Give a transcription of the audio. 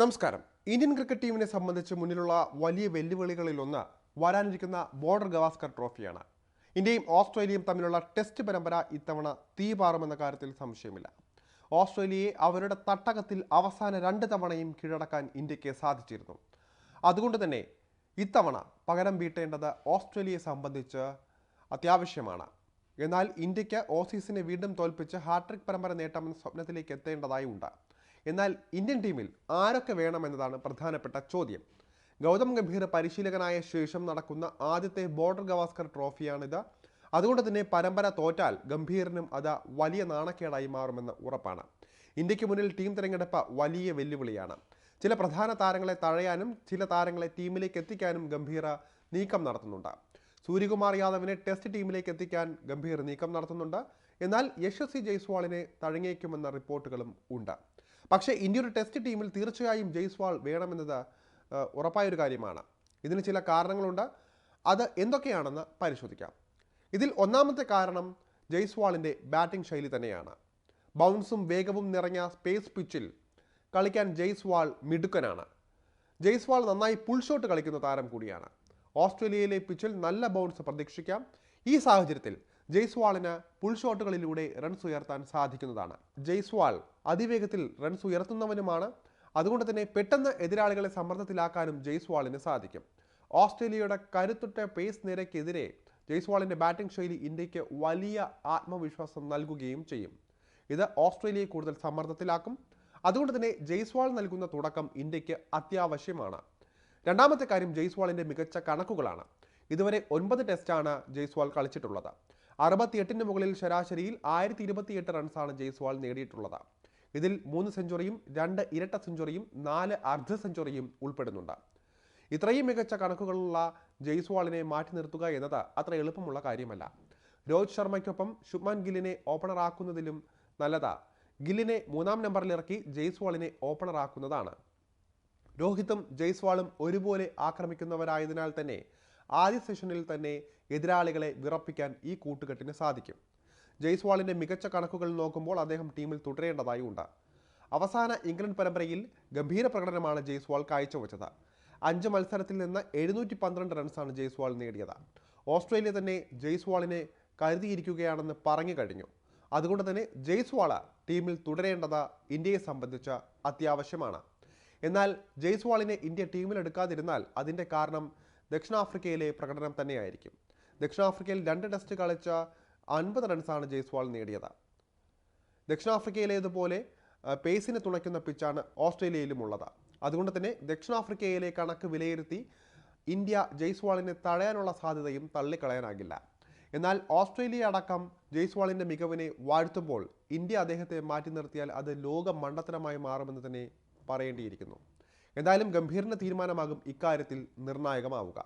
നമസ്കാരം. Indian cricket ടീമിനെ സംബന്ധിച്ച് മുന്നിലുള്ള വലിയ വെല്ലുവിളികളിലൊന്ന് വരാനിരിക്കുന്ന ബോർഡർ ഗവാസ്കർ ട്രോഫിയാണ്. ഇന്ത്യയും ഓസ്ട്രേലിയയും തമ്മിലുള്ള ടെസ്റ്റ് പരമ്പര ഇത്തവണ തീപാറുമെന്ന കാര്യത്തിൽ സംശയമില്ല. ഓസ്ട്രേലിയയെ അവരുടെ തട്ടകത്തിൽ അവസാന രണ്ട് തവണയും കീഴടക്കാൻ ഇന്ത്യയ്ക്ക് സാധിച്ചിരുന്നു. അതുകൊണ്ട് തന്നെ ഇത്തവണ പകരം വീട്ടേണ്ടത് ഓസ്ട്രേലിയയെ സംബന്ധിച്ച് അത്യാവശ്യമാണ്. എന്നാൽ ഇന്ത്യയ്ക്ക് ഓസീസിനെ വീണ്ടും തോൽപ്പിച്ച് ഹാട്രിക് പരമ്പര നേട്ടമെന്ന സ്വപ്നത്തിലേക്ക് എത്തേണ്ടതായി ഉണ്ട്. എന്നാൽ ഇന്ത്യൻ ടീമിൽ ആരൊക്കെ വേണമെന്നതാണ് പ്രധാനപ്പെട്ട ചോദ്യം. ഗൗതം ഗംഭീർ പരിശീലകനായ ശേഷം നടക്കുന്ന ആദ്യത്തെ ബോർഡർ ഗവാസ്കർ ട്രോഫിയാണിത്. അതുകൊണ്ട് തന്നെ പരമ്പര തോറ്റാൽ ഗംഭീറിനും അത് വലിയ നാണക്കേടായി മാറുമെന്ന് ഉറപ്പാണ്. ഇന്ത്യയ്ക്ക് മുന്നിൽ ടീം തിരഞ്ഞെടുപ്പ് വലിയ വെല്ലുവിളിയാണ്. ചില പ്രധാന താരങ്ങളെ തഴയാനും ചില താരങ്ങളെ ടീമിലേക്ക് എത്തിക്കാനും ഗംഭീർ നീക്കം നടത്തുന്നുണ്ട്. സൂര്യകുമാർ യാദവിനെ ടെസ്റ്റ് ടീമിലേക്ക് എത്തിക്കാൻ ഗംഭീർ നീക്കം നടത്തുന്നുണ്ട്. എന്നാൽ യശസ്വി ജയ്സ്വാളിനെ തഴങ്ങിയേക്കുമെന്ന റിപ്പോർട്ടുകളും ഉണ്ട്. പക്ഷേ ഇന്ത്യയുടെ ടെസ്റ്റ് ടീമിൽ തീർച്ചയായും ജയ്സ്വാൾ വേണമെന്നത് ഉറപ്പായൊരു കാര്യമാണ്. ഇതിന് ചില കാരണങ്ങളുണ്ട്. അത് എന്തൊക്കെയാണെന്ന് പരിശോധിക്കാം. ഇതിൽ ഒന്നാമത്തെ കാരണം ജയ്സ്വാളിന്റെ ബാറ്റിംഗ് ശൈലി തന്നെയാണ്. ബൗൺസും വേഗവും നിറഞ്ഞ സ്പേസ് പിച്ചിൽ കളിക്കാൻ ജയ്സ്വാൾ മിടുക്കനാണ്. ജയ്സ്വാൾ നന്നായി പുൾ ഷോട്ട് കളിക്കുന്ന താരം കൂടിയാണ്. ഓസ്ട്രേലിയയിലെ പിച്ചിൽ നല്ല ബൗൺസ് പ്രതീക്ഷിക്കാം. ഈ സാഹചര്യത്തിൽ ജയ്സ്വാളിന് പുൾ ഷോട്ടുകളിലൂടെ റൺസ് ഉയർത്താൻ സാധിക്കുന്നതാണ്. ജയ്സ്വാൾ അതിവേഗത്തിൽ റൺസ് ഉയർത്തുന്നവനുമാണ്. അതുകൊണ്ട് തന്നെ പെട്ടെന്ന് എതിരാളികളെ സമ്മർദ്ദത്തിലാക്കാനും ജയ്സ്വാളിന് സാധിക്കും. ഓസ്ട്രേലിയയുടെ കരുത്തുറ്റ പേസ് നിരക്കെതിരെ ജയ്സ്വാളിന്റെ ബാറ്റിംഗ് ശൈലി ഇന്ത്യയ്ക്ക് വലിയ ആത്മവിശ്വാസം നൽകുകയും ചെയ്യും. ഇത് ഓസ്ട്രേലിയയെ കൂടുതൽ സമ്മർദ്ദത്തിലാക്കും. അതുകൊണ്ട് തന്നെ ജയ്സ്വാൾ നൽകുന്ന തുടക്കം ഇന്ത്യയ്ക്ക് അത്യാവശ്യമാണ്. രണ്ടാമത്തെ കാര്യം ജയ്സ്വാളിന്റെ മികച്ച കണക്കുകളാണ്. ഇതുവരെ ഒൻപത് ടെസ്റ്റാണ് ജയ്സ്വാൾ കളിച്ചിട്ടുള്ളത്. അറുപത്തിയെട്ടിന് മുകളിൽ ശരാശരിയിൽ ആയിരത്തി ഇരുപത്തിയെട്ട് റൺസാണ് ജയ്സ്വാൾ നേടിയിട്ടുള്ളത്. ഇതിൽ മൂന്ന് സെഞ്ചുറിയും രണ്ട് ഇരട്ട സെഞ്ചുറിയും നാല് അർദ്ധ സെഞ്ചുറിയും ഉൾപ്പെടുന്നുണ്ട്. ഇത്രയും മികച്ച കണക്കുകളുള്ള ജയ്സ്വാളിനെ മാറ്റി നിർത്തുക എന്നത് അത്ര എളുപ്പമുള്ള കാര്യമല്ല. രോഹിത് ശർമ്മയ്ക്കൊപ്പം ശുഭ്മാൻ ഗില്ലിനെ ഓപ്പണറാക്കുന്നതിലും നല്ലതാ. ഗില്ലിനെ മൂന്നാം നമ്പറിൽ ഇറക്കി ജയ്സ്വാളിനെ ഓപ്പണറാക്കുന്നതാണ് രോഹിത്തും ജയ്സ്വാളും ഒരുപോലെ ആക്രമിക്കുന്നവരായതിനാൽ തന്നെ ആദ്യ സെഷനിൽ തന്നെ എതിരാളികളെ വിറപ്പിക്കാൻ ഈ കൂട്ടുകെട്ടിന് സാധിക്കും. ജയ്സ്വാളിന്റെ മികച്ച കണക്കുകൾ നോക്കുമ്പോൾ അദ്ദേഹം ടീമിൽ തുടരേണ്ടതായി ഉണ്ട്. അവസാന ഇംഗ്ലണ്ട് പരമ്പരയിൽ ഗംഭീര പ്രകടനമാണ് ജയ്സ്വാൾ കാഴ്ചവെച്ചത്. അഞ്ച് മത്സരത്തിൽ നിന്ന് എഴുന്നൂറ്റി പന്ത്രണ്ട് റൺസാണ് ജയ്സ്വാൾ നേടിയത്. ഓസ്ട്രേലിയ തന്നെ ജയ്സ്വാളിനെ കരുതിയിരിക്കുകയാണെന്ന് പറഞ്ഞു കഴിഞ്ഞു. അതുകൊണ്ട് തന്നെ ജയ്സ്വാള ടീമിൽ തുടരേണ്ടത് ഇന്ത്യയെ സംബന്ധിച്ച് അത്യാവശ്യമാണ്. എന്നാൽ ജയ്സ്വാളിനെ ഇന്ത്യ ടീമിലെടുക്കാതിരുന്നാൽ അതിന്റെ കാരണം ദക്ഷിണാഫ്രിക്കയിലെ പ്രകടനം തന്നെയായിരിക്കും. ദക്ഷിണാഫ്രിക്കയിൽ രണ്ട് ടെസ്റ്റ് കളിച്ച അൻപത് റൺസാണ് ജയ്സ്വാൾ നേടിയത്. ദക്ഷിണാഫ്രിക്കയിലേതുപോലെ പേസിനെ തുണയ്ക്കുന്ന പിച്ചാണ് ഓസ്ട്രേലിയയിലും ഉള്ളത് അതുകൊണ്ട് തന്നെ ദക്ഷിണാഫ്രിക്കയിലെ കണക്ക് വിലയിരുത്തി ഇന്ത്യ ജയ്സ്വാളിനെ തടയാനുള്ള സാധ്യതയും തള്ളിക്കളയാനാകില്ല. എന്നാൽ ഓസ്ട്രേലിയ അടക്കം ജയ്സ്വാളിന്റെ മികവിനെ വാഴ്ത്തുമ്പോൾ ഇന്ത്യ അദ്ദേഹത്തെ മാറ്റി നിർത്തിയാൽ അത് ലോക മണ്ടത്തരമായി മാറുമെന്ന് തന്നെ പറയേണ്ടിയിരിക്കുന്നു. എന്തായാലും ഗംഭീരന തീരുമാനമാകും ഇക്കാര്യത്തിൽ നിർണായകമാവുക.